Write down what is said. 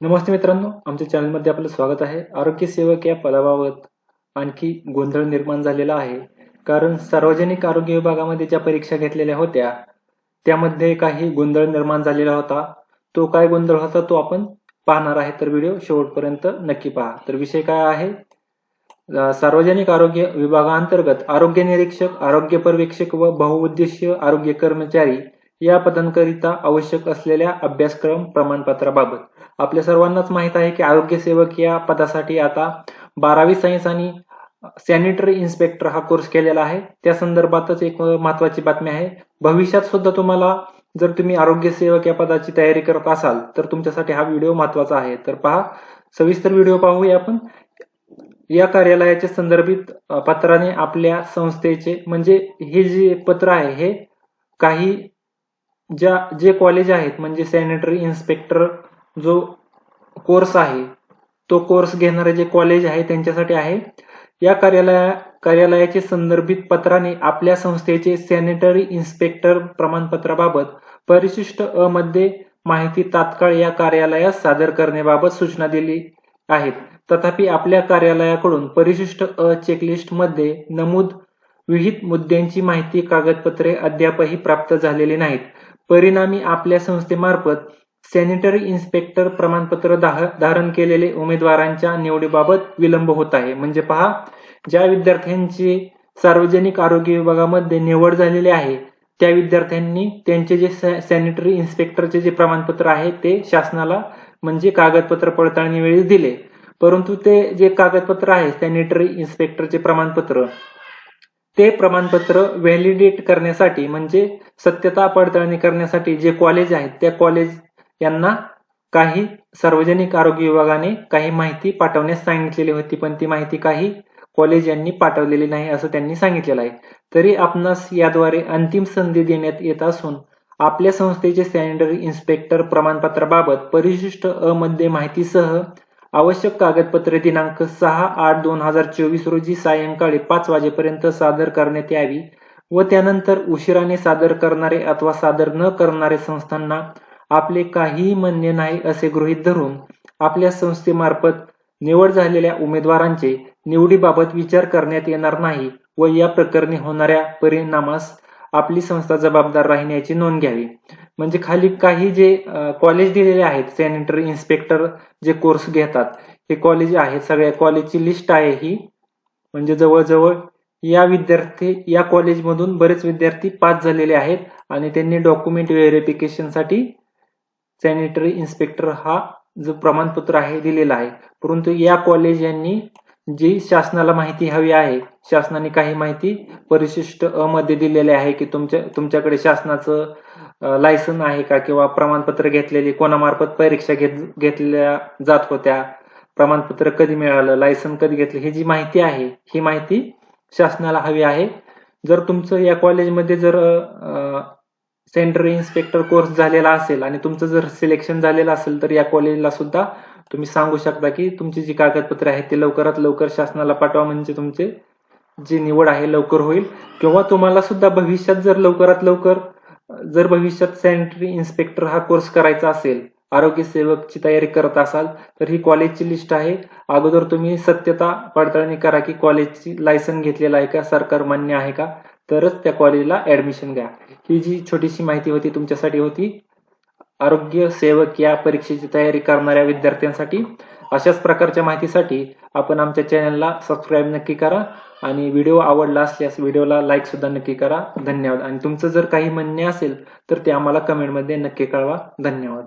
नमस्ते मित्रांनो आमच्या चॅनलमध्ये आपलं स्वागत आहे. आरोग्य सेवक या पदाबाबत आणखी गोंधळ निर्माण झालेला आहे. कारण सार्वजनिक आरोग्य विभागामध्ये ज्या परीक्षा घेतलेल्या होत्या त्यामध्ये काही गोंधळ निर्माण झालेला होता. तो काय गोंधळ होता तो आपण पाहणार आहे. तर व्हिडिओ शेवटपर्यंत नक्की पहा. तर विषय काय आहे? सार्वजनिक आरोग्य विभागांतर्गत आरोग्य निरीक्षक आरोग्य पर्यवेक्षक व बहुउद्देशीय आरोग्य कर्मचारी या पदांकरिता आवश्यक असलेल्या अभ्यासक्रम प्रमाणपत्राबाबत. आपल्या सर्वांनाच माहीत आहे की आरोग्य सेवक या पदासाठी आता बारावी सायन्स आणि सॅनिटरी इन्स्पेक्टर हा कोर्स केलेला आहे. त्या संदर्भातच एक महत्वाची बातमी आहे. भविष्यात सुद्धा तुम्हाला जर तुम्ही आरोग्य सेवक या पदाची तयारी करत असाल तर तुमच्यासाठी हा व्हिडिओ महत्त्वाचा आहे. तर पहा सविस्तर व्हिडिओ पाहूया आपण. या कार्यालयाच्या संदर्भित पत्राने आपल्या संस्थेचे म्हणजे हे जे पत्र आहे हे काही ज्या जे कॉलेज आहेत म्हणजे सॅनिटरी इन्स्पेक्टर जो कोर्स आहे तो कोर्स घेणारे जे कॉलेज आहे त्यांच्यासाठी आहे. या कार्यालया कार्यालयाचे संदर्भित पत्राने आपल्या संस्थेचे सॅनिटरी इन्स्पेक्टर प्रमाणपत्राबाबत परिशिष्ट अ मध्ये माहिती तात्काळ या कार्यालयास सादर करण्याबाबत सूचना दिली आहेत. तथापि आपल्या कार्यालयाकडून परिशिष्ट अ चेकलिस्टमध्ये नमूद विहित मुद्द्यांची माहिती कागदपत्रे अद्यापही प्राप्त झालेली नाहीत. परिणामी आपल्या संस्थेमार्फत सॅनिटरी इन्स्पेक्टर प्रमाणपत्र दाह- धारण केलेले उमेदवारांच्या निवडीबाबत विलंब होत आहे. म्हणजे पहा ज्या विद्यार्थ्यांची सार्वजनिक आरोग्य विभागामध्ये निवड झालेली आहे त्या विद्यार्थ्यांनी त्यांचे जे सॅनिटरी इन्स्पेक्टरचे जे प्रमाणपत्र आहे ते शासनाला म्हणजे कागदपत्र पडताळणी वेळी दिले. परंतु ते जे कागदपत्र आहे सॅनिटरी इन्स्पेक्टरचे प्रमाणपत्र ते प्रमाणपत्र व्हॅलिडेट करण्यासाठी म्हणजे सत्यता पडताळणी करण्यासाठी जे कॉलेज आहेत त्या कॉलेज यांना काही सार्वजनिक आरोग्य विभागाने काही माहिती पाठवण्यास सांगितलेली होती पण ती माहिती काही कॉलेज यांनी पाठवलेली नाही असं त्यांनी सांगितलेलं आहे. तरी आपणास याद्वारे अंतिम संधी देण्यात येत असून आपल्या संस्थेचे सॅनिटरी इन्स्पेक्टर प्रमाणपत्राबाबत परिशिष्ट अ माहितीसह आवश्यक कागदपत्रे दिनांक सहा आठ दोन हजार चोवीस रोजी सायंकाळी पाच वाजेपर्यंत सादर करण्यात यावी व त्यानंतर उशिराने सादर करणारे अथवा सादर न करणारे संस्थांना आपले काहीही म्हणणे नाही असे गृहीत धरून आपल्या संस्थेमार्फत निवड झालेल्या उमेदवारांचे निवडीबाबत विचार करण्यात येणार नाही व या प्रकरणी होणाऱ्या परिणामास आपली संस्था जबाबदार राहण्याची नोंद घ्यावी. म्हणजे खाली काही जे कॉलेज दिलेले आहेत सॅनिटरी इन्स्पेक्टर जे कोर्स घेतात हे कॉलेज आहेत सगळ्या कॉलेजची लिस्ट आहे ही. म्हणजे जवळजवळ या विद्यार्थी या कॉलेजमधून बरेच विद्यार्थी पास झालेले आहेत आणि त्यांनी डॉक्युमेंट व्हेरिफिकेशनसाठी सॅनिटरी इन्स्पेक्टर हा जो प्रमाणपत्र आहे दिलेला आहे. परंतु या कॉलेज यांनी जी शासनाला माहिती हवी आहे शासनाने काही माहिती परिशिष्ट अ मध्ये दिलेली आहे की तुमच्या तुमच्याकडे शासनाचं लायसन आहे का किंवा प्रमाणपत्र घेतलेली कोणामार्फत परीक्षा घेत घेतल्या जात होत्या प्रमाणपत्र कधी मिळालं लायसन कधी घेतलं ही जी माहिती आहे ही माहिती शासनाला हवी आहे. जर तुमचं या कॉलेजमध्ये जर सेंटर इन्स्पेक्टर कोर्स झालेला असेल आणि तुमचं जर सिलेक्शन झालेलं असेल तर या कॉलेजला सुद्धा तुम्ही सांगू शकता की तुमची जी कागदपत्रे आहेत ते लवकरात लवकर शासनाला पाठवा म्हणजे तुमचे जी निवड आहे लवकर होईल. किंवा तुम्हाला सुद्धा भविष्यात जर लवकरात लवकर जर भविष्यात सॅनिटरी इन्स्पेक्टर हा कोर्स करायचा असेल आरोग्य सेवकची तयारी करत असाल तर ही कॉलेजची लिस्ट आहे. अगोदर तुम्ही सत्यता पडताळणी करा की कॉलेजची लायसन घेतलेला आहे का सरकार मान्य आहे का? तरच त्या कॉलेजला ऍडमिशन घ्या. ही जी छोटीशी माहिती होती तुमच्यासाठी होती आरोग्य सेवक या परीक्षेची तयारी करणाऱ्या विद्यार्थ्यांसाठी अशाच प्रकारच्या माहितीसाठी आपण आमच्या चॅनलला सबस्क्राईब नक्की करा आणि व्हिडिओ आवडला असल्यास व्हिडिओला लाईक सुद्धा नक्की करा. धन्यवाद. आणि तुमचं जर काही म्हणणे असेल तर ते आम्हाला कमेंटमध्ये नक्की कळवा. धन्यवाद.